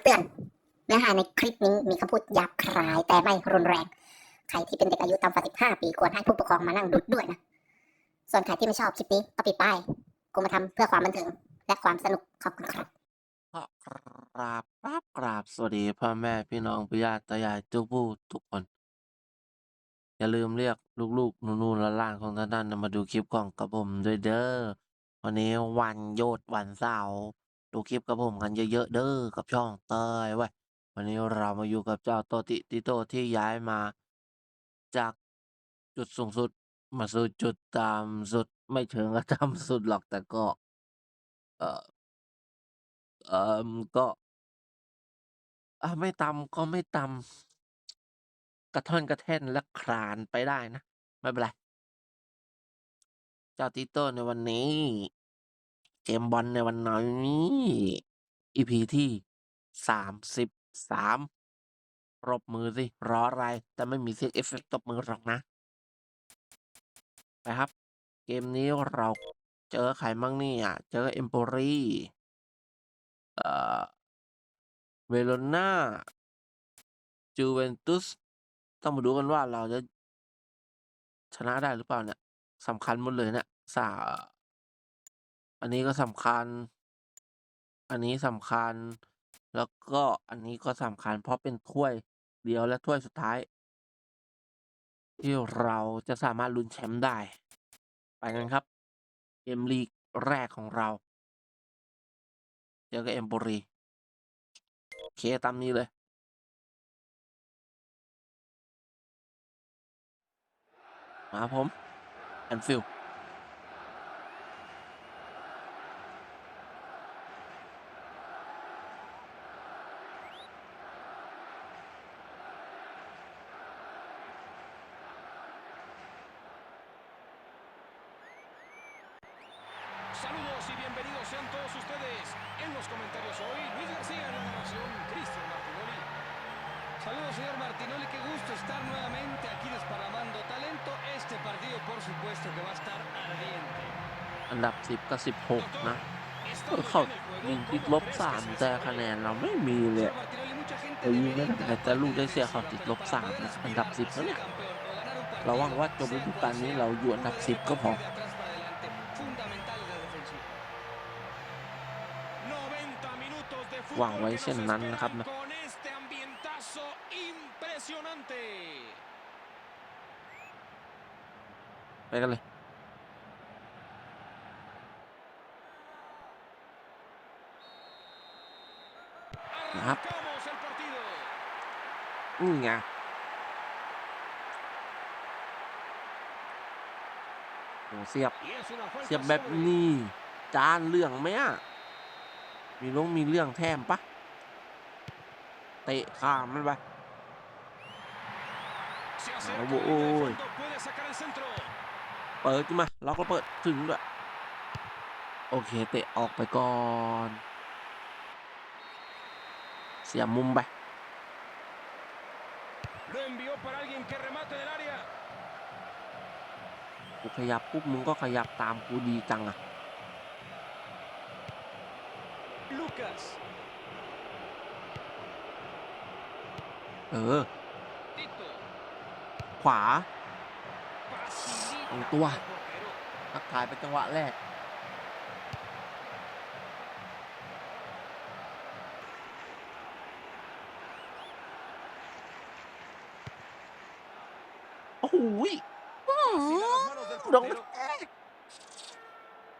ำเตือนเนื้อหาในคลิปนี้มีคำพูดหยาบคายแต่ไม่รุนแรง ใครที่เป็นเด็กอายุต่ำกว่า 15 ปี ควรให้ผู้ปกครองมานั่งดูด้วยนะ ส่วนใครที่ไม่ชอบคลิปนี้ก็ปิดป้ายกูมาทำเพื่อความบันเทิงและความสนุกขอบคุณครับครับครับครับสวัสดีพ่อแม่พี่น้องพี่ญาติตายายจุกผู้ทุกคน อย่าลืมเรียกลูกๆนู่นๆละล่านของท่านนั้นมาดูคลิปของกระผมด้วยเด้อวันนี้วันโยดวันเสาร์ดูคลิปกับผมกันเยอะๆเด้อกับช่องเต้ยไว้วันนี้เรามาอยู่กับเจ้าโตติติโตที่ย้ายมาจากจุดสูงสุดมาสู่จุดตามสุด ไม่เชิงกับตามสุดหรอกแต่ก็ เออเออก็อ่าไม่ตำก็ไม่ตำกระท่อนกระแท่นและคลานไปได้นะไม่เป็นไร เจ้าติโตในวันนี้เกม บอลในวันนี้ EP ที่ สามสิบ สามปรบ มือสิรออะไร แต่ไม่มีเสียงเอฟเฟกตบมือ หรอก นะ ไปครับ เกมนี้เราเจอ ใครมั่งนี่อ่ะ เจอเอมโปรีเอ่อเวโรนาจูเวนตุส ต้องมาดูกันว่าเราจะชนะได้หรือเปล่า เนี่ยสำคัญ หมด เลยเนะี่ยสาอันนี้ก็สำคัญ อันนี้สำคัญ แล้วก็อันนี้ก็สำคัญเพราะเป็น ถ้วยเดียวและ ถ้วย สุดท้าย ที่เราจะสามารถลุ้นแชมป์ได้ ไป กัน ครับ เกมลีกแรกของเราเจอกับเอมบรีเคตามนี้เลย มาผมแอนฟิลด Saludos y bienvenidos sean todos ustedes. En los comentarios hoy, Luis García en la narración, Cristian Martinoli. Saludos, señor Martinoli. Qué gusto estar nuevamente aquí desparramando talento. Este partido, por supuesto, que va a estar ardiente. อันดับ10กับ16นะเเขายิงติดลบ 3 แต่คะแนนเราไม่มีเลยเร้ยไม่ได้แต่ลูกได้เสียเขาติดลบ3นะอันดับ 10แล้วเนี่ยเราหวังว่าจบฤดูกาลนี้ เราอยู่อันดับ 10 ก็พอวางไว้เช่นนั้นนะครับนะ ไปกันเลย นะครับ อืมไงโเสียบ เสียบแบบนี้ จานเรื่องไหมอ่ะมีลงมีเรื่องแทมปะเตะข้ามมันไปโอ้โหเปิดขึ้นมาเราก็เปิดถึงด้วย โอเคเตะออกไปก่อน เสียมุมไปกูขยับปุ๊บมึงก็ขยับตามกูดีจังอะ Lucas เออขวาองตัวทักทายไปจังหวะแรก โอ้โหดอง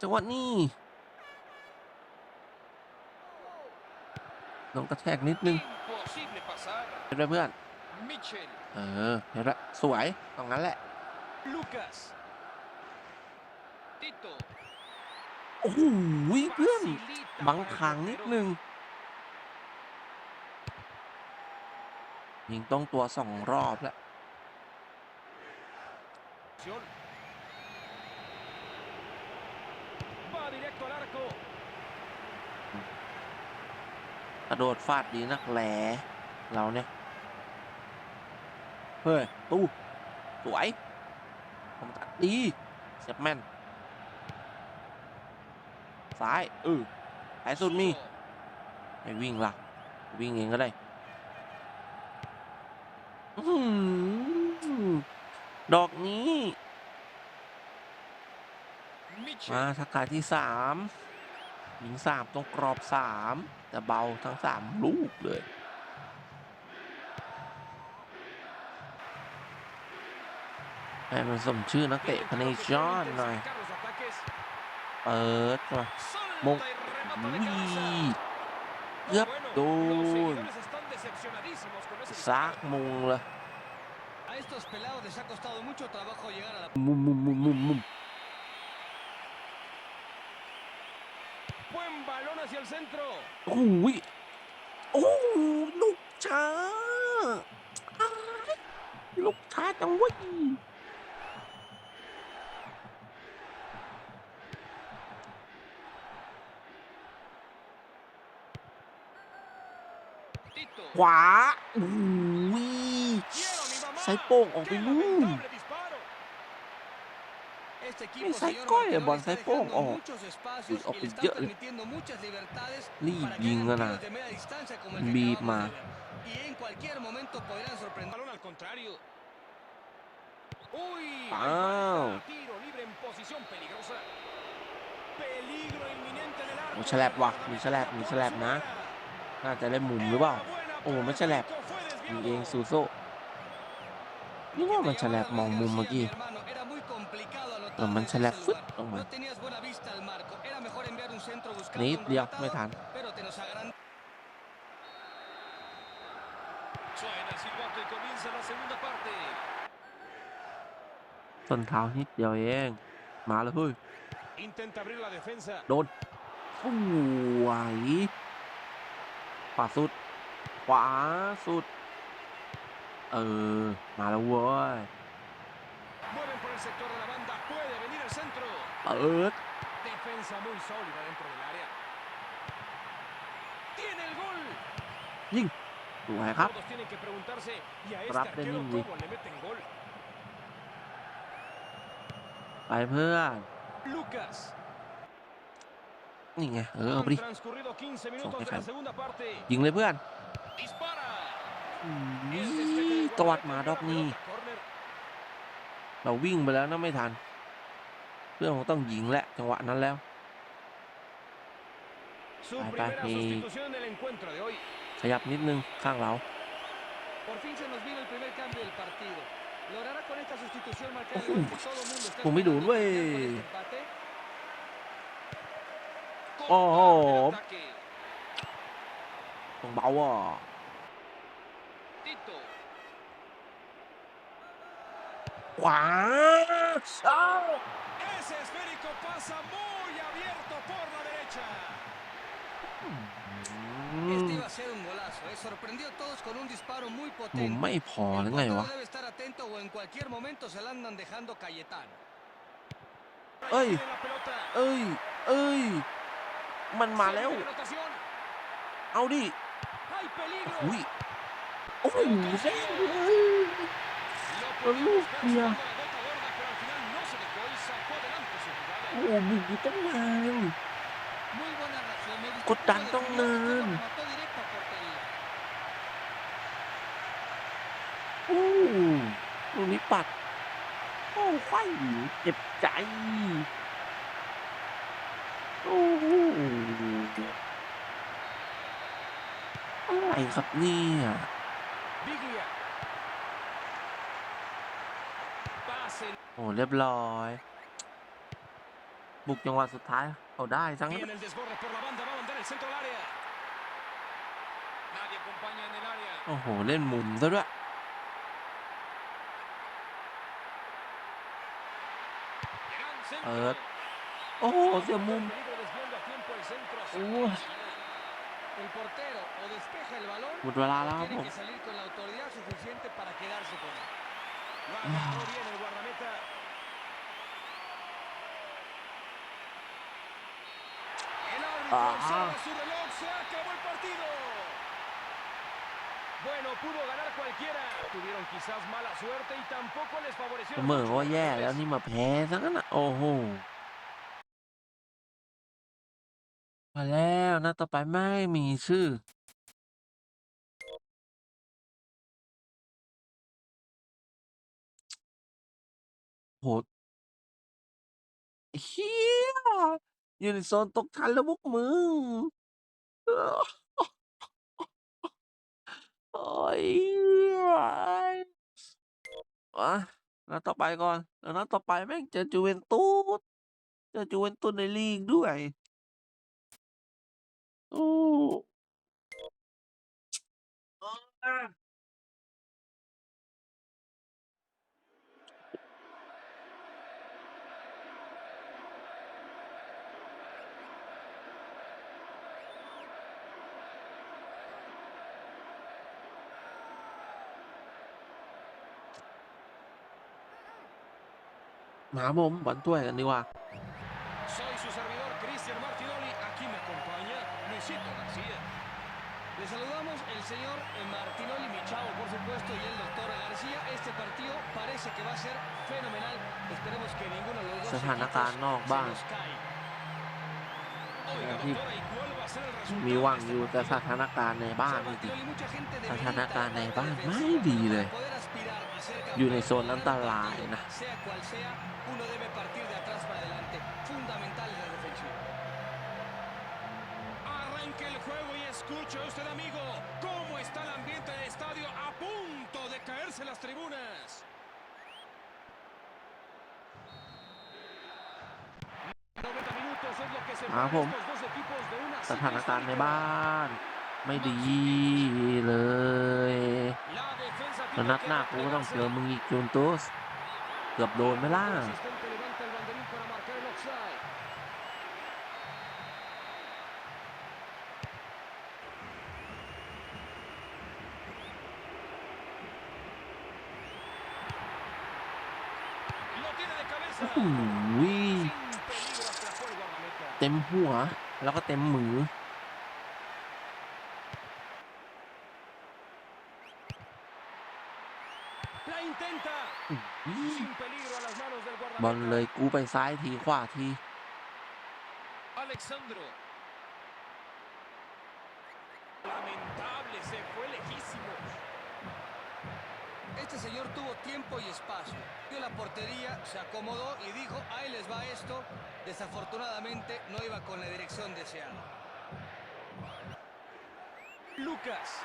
จังหวะนี้น้องกระแทกนิดนึงเเพื่อนเออเห็นละสวยตรงนั้นแหละโอ้โหเพื่อนบังทางนิดนึงยิงต้องตัวสองรอบแล้วกระโดดฟาดดีนักแหลเราเนี่ย เฮ้ย ตู้ สวยผมตัดดี เสียบแม่นซ้ายเออไอ้สุดมีไอ้วิ่งละวิ่งเองก็ได้ดอกนี้ มาทักทายที่สามยิงสามตรงกรอบสามแต่เบาทั้งสามลูกเลยให้มันสมชื่อนักเตะคนีจอนหน่อยเปิดมามงวีเกือบโดนซากมงเลยมุมมุมมุมมุม hacia el centro. โอ้ยโอ้ลูกช้าลูกช้าจังเว้ย t ขวาโอ้ย e y ใส่ a โป้งออกไปนู่น l n ไม่ใส่ก้อยบอลใส่โป้งออกหลุดออกไปเยอะเลยรีบยิงนะ บีบมาอ้าวมีแฉลบว่ะ มีแฉลบมีแฉลบนะ น่าจะได้มุมหรือเปล่า โอ้ไม่แฉลบมีเองซูโซนี่ว่ามันฉลับมองมุมเมื่อกี้เออมันฉลับฟึดออกมานิดเดียวไม่ทันต้นเท้านิดเดียวเองมาเลยพุ่ยโดนฟุ้งไหวขวาสุด ขวาสุดเออ มาแล้วเว้ยเปิดยิงดูไงครับรับได้นิ่งดีไปเพื่อนนี่ไง เออเอาไปดิส่งให้แฟนยิงเลยเพื่อนนี่ตวัดมา ดอกนี่เราวิ่งไปแล้วนะไม่ทันเรื่องของต้องยิงแหละ จังหวะนั้นแล้วไปไปขยับนิดนึง ข้างเราผมไม่ดูดเว้ย โอ้โหต้องเบาอ่ะขวาเอามุมไม่พอหรือไงวะเอ้ยเอ้ยเอ้ยมันมาแล้ว เอาดิอุ้ยโอ้โหเซ็งเ้ยโอ้เียโอ้โหบุกย่ต้องนานกดดันต้องเนินโอ้ตรงนี้ปัด โอ้ ไฟเจ็บใจโอ้โหอะไรครับเนี่ย Biglia. Pass in. โอ้เรียบร้อย บุกจังหวะสุดท้าย เอาได้ทั้ง Viene el desborde por la banda, va a mandar el centro al área. Nadie acompaña en el área. โอ้โห เล่นมุมซะด้วย Gran centro. A ver. โอ้โหเสียมุม Peligro desviando a tiempo el centro. โอ้ Sigue el portero o despeja el balón tiene que salir con la autoridad suficiente para quedarse con él. Ah. el guardameta. El árbitro su reloj, se acabó el partido. Bueno, pudo ganar cualquiera. Tuvieron quizás mala suerte y tampoco les favoreció. Mano, olha, la anima Ojo. Oh. มาแล้วหน้าต่อไปไม่มีชื่อ โหดเฮียอยู่ในโซนตกชั้นแล้วพวกมึงโอ้ยอ่ะนัดต่อไปก่อนแล้วนัดต่อไปแม่งเจอจูเวนตุสเจอจูเวนตุสในลีกด้วยหมาผมบวันตัวยกันดีกว่าสถานการณ์นอกบ้างที่มีหวังอยู่แต่สถานการณ์ในบ้านดีสถานการณ์ในบ้านไม่ดีเลย อยู่ในโซนอันตรายนะอาผมสถานการณ์ในบ้าน ไม่ดีเลยนัดหน้ากูก็ต้องเจอมึงอีกจูนตุสเกือบโดนไม่ล่าออ้โหเต็มหัว แล้วก็เต็มมือบอลเลยกูไปซ้ายทีขวาที Este señor tuvo tiempo y espacio. Vio la portería, se acomodó y dijo, ahí les va esto. Desafortunadamente no iba con la dirección deseada. Lucas.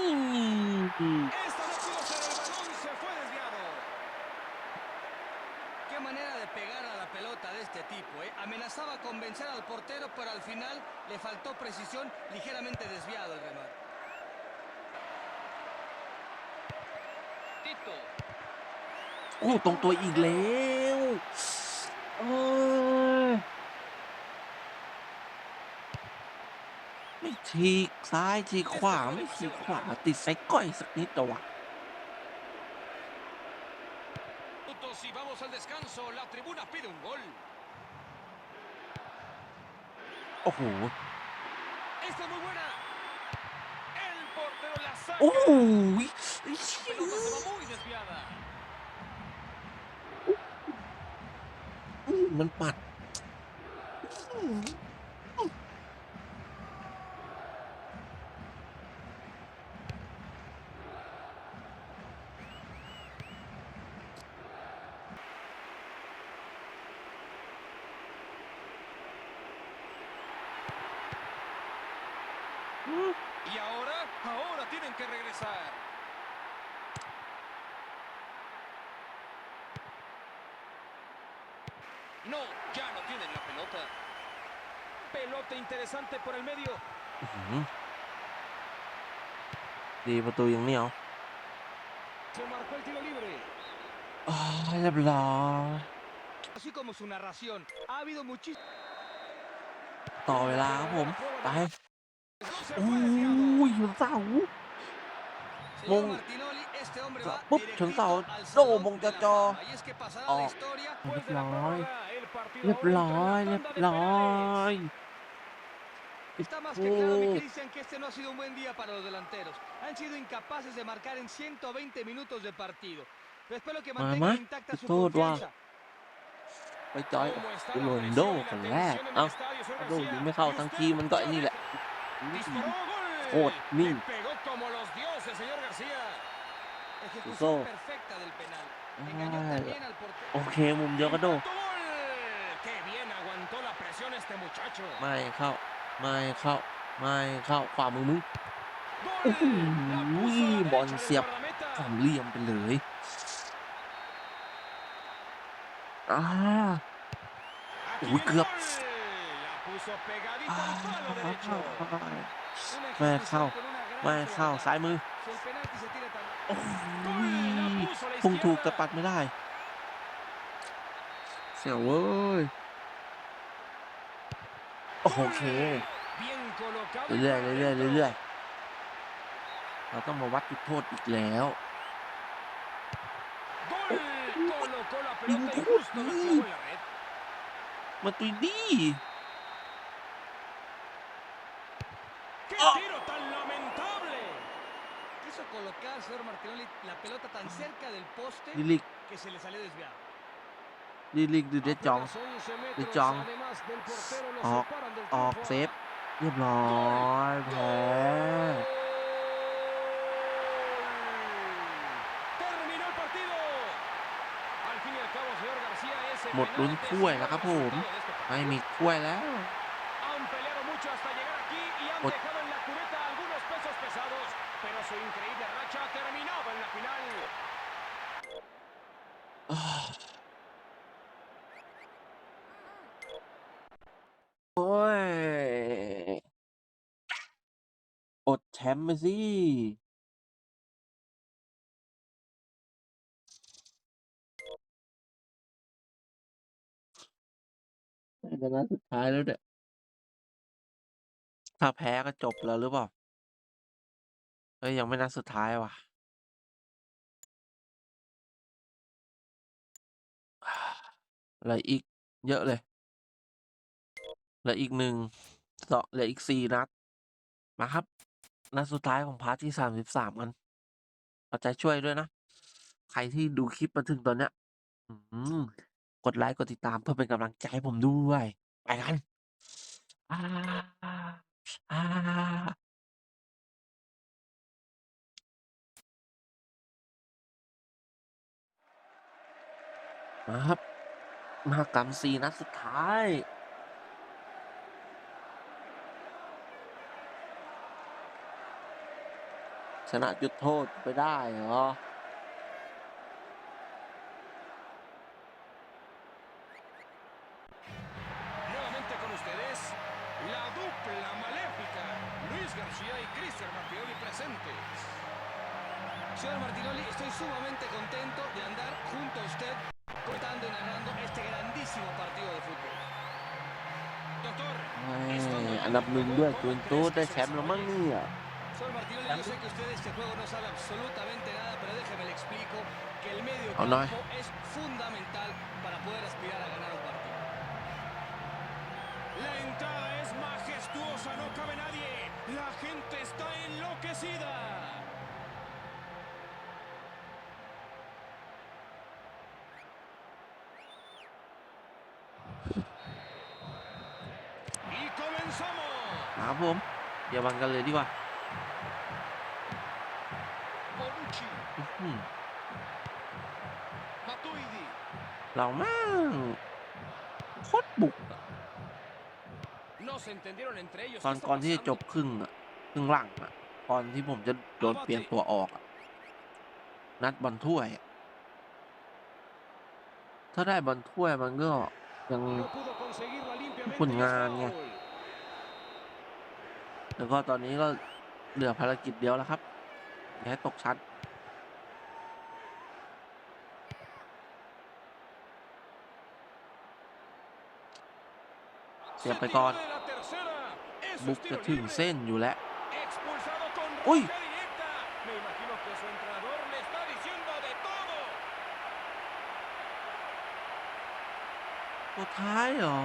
Mm. Este pelota de este tipo. ¿eh? Amenazaba con vencer al portero, pero al final le faltó precisión, ligeramente desviado el remate. Tito. อู้ตรงตัวอีกแล้วเออไม่ทีกซ้ายทีกขวาไม่ทีกขวาติดไซก้อยสักนิดแต่วะ el descanso, la tribuna pide un gol. โอ้โห Esta es muy buena. El portero la saca. โอ้โห Pelota se va muy desviada. มันปัด Y ahora, ahora tienen que regresar. No, ya no tienen la pelota. Pelota interesante por el medio. Uh pues tu bien mío. Se marcó el tiro libre. Así como su narración, ha habido muchísimo. Ahí. อุ้ยถึงเสามงปุ๊บถึงเสาโดมงจะจอออกเรียบร้อยเรียบร้อยเรียบร้อยโอ้มามาโทษว่าไปจอยโรนโดคนแรกเอ้าโดยิงไม่เข้าทั้งทีมันก็ไอ้นี่แหละ Disparó, gol. Pegó como los dioses, señor García. Ejecución perfecta del penal. Engañó también al portero. โอเคมุมเดียวกันโด Autogol. Qué bien aguantó la presión este muchacho. ไม่เข้า ไม่เข้า ไม่เข้าความมือมึง Gol. La puso a la derecha del Bonsiap. guardameta. สามเหลี่ยมไปเลยอ่า Aquí Uy, viene el gol. ไม่เข้าไม่เข้าซ้ายมือพุ่งถูกแต่ปัดไม่ได้ เสียวเว้ยโอเคเรื่อยเรื่อยเรื่อยเราต้องมาวัดจุดโทษอีกแล้วยิงโคตรดีมาตุยดี ¡Qué oh. tiro tan lamentable! Quiso colocar, al señor Martinoli, la pelota tan cerca del poste Lilic. que se le salió desviado. ดีลิ c ดูเดจองเดจองออกออกเซฟเรียบร้อยแพ้หมดลุ้นถ้วยแล้วครับผมไม่มีถ้วยแล้วอดแชมป์ไปสิแนัดสุดท้ายแล้วเด็ถ้าแพ้ ก็ จบแล้วหรือเปล่าเอ้ย ยังไม่นัด สุดท้าย ว่ะเหลืออีก เยอะเลยเหลืออีกหนึ่งเหลืออีกสี่นัด มาครับนัดสุดท้ายของพาร์ทที่สามสิบสามกันเอาใจช่วยด้วยนะ ใครที่ดู คลิป มา ถึงตอนเนี้ยกด ไลค์ กดติด ตามเพื่อเป็นกำลังใจให้ผม ด้วย ไปกันมา ครับ มากรรมสี่นัดสุดท้ายชนะจุดโทษไปได้เหรออันดับหนึ่งด้วยจุนตูดได้แชมป์แล้วมั้งเนี่ย Soy yo sé que usted de este juego no sabe absolutamente nada, pero déjeme le explico que el medio oh, eh. es fundamental para poder aspirar a ganar un partido. La entrada es majestuosa, no cabe nadie. La gente está enloquecida. Y comenzamos. Vamos. Ya van deriva เรามากโคตรบุกตอนก่อนที่จะจบครึ่งครึ่งหลังอะก่อนที่ผมจะโดนเปลี่ยนตัวออกนัดบอลถ้วย ถ้าได้บอลถ้วยมันก็ยังผลงานไงแล้วก็ตอนนี้ก็เหลือภารกิจเดียวแล้วครับอย่าให้ตกชั้นเสียบไปก่อน บุกจะถึงเส้นอยู่แล้ว อุ้ยตัวท้ายเหรอ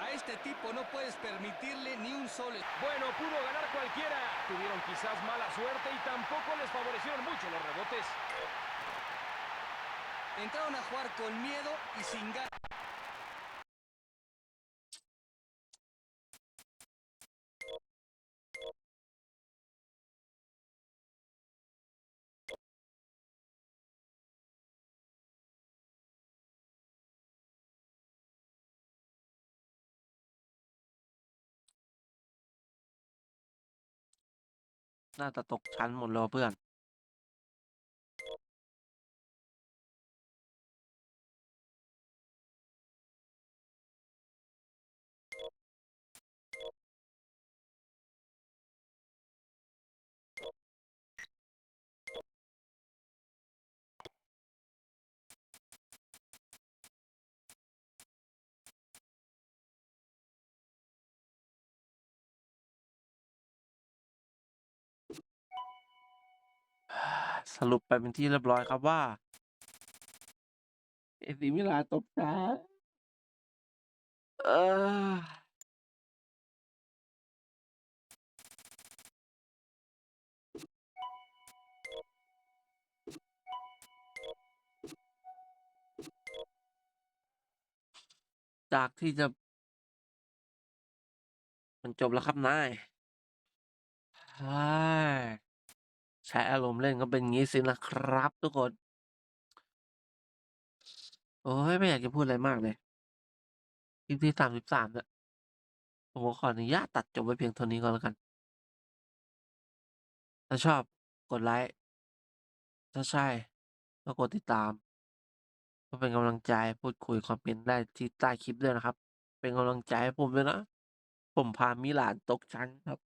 A este tipo no puedes permitirle ni un solo. Bueno, pudo ganar cualquiera. Tuvieron quizás mala suerte y tampoco les favorecieron mucho los rebotes. Entraron a jugar con miedo y sin ganas. น่าจะตกชั้นหมดแล้วเพื่อนสรุปไปเป็นที่เรียบร้อยครับว่า เอซิมิลานตกชั้นจากที่จะ มันจบแล้วครับ นายใช่ใช้อารมณ์เล่นก็เป็น งี้สินะครับ ทุกคน โอ้ยไม่อยากจะพูดอะไรมาก เลยคลิปที่สามสิบสามเนี่ย ผมขออนุญาตตัดจบ ไว้ เพียงเท่านี้ ก่อน แล้ว กัน ถ้าชอบกด ไลค์ ถ้าใช่ ก็กดติด ตามก็เป็นกำลังใจพูดคุยคอมเมนต์ได้ที่ใต้ คลิปด้วย นะครับ เป็นกำลังใจ ให้ ผมด้วยนะผมพามิหลานตกชั้นครับ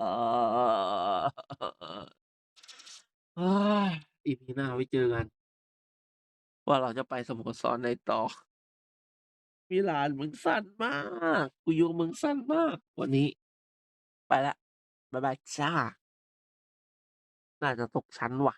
อีพีหน้าไว้เจอกัน ว่าเราจะไปสโมสรไอนต่อมิลานมึง สั้นมาก กูอยู่มึง สั้นมาก วันนี้ ไปละบาย บาย จ้า น่าจะ ตก ชั้น ว่ะ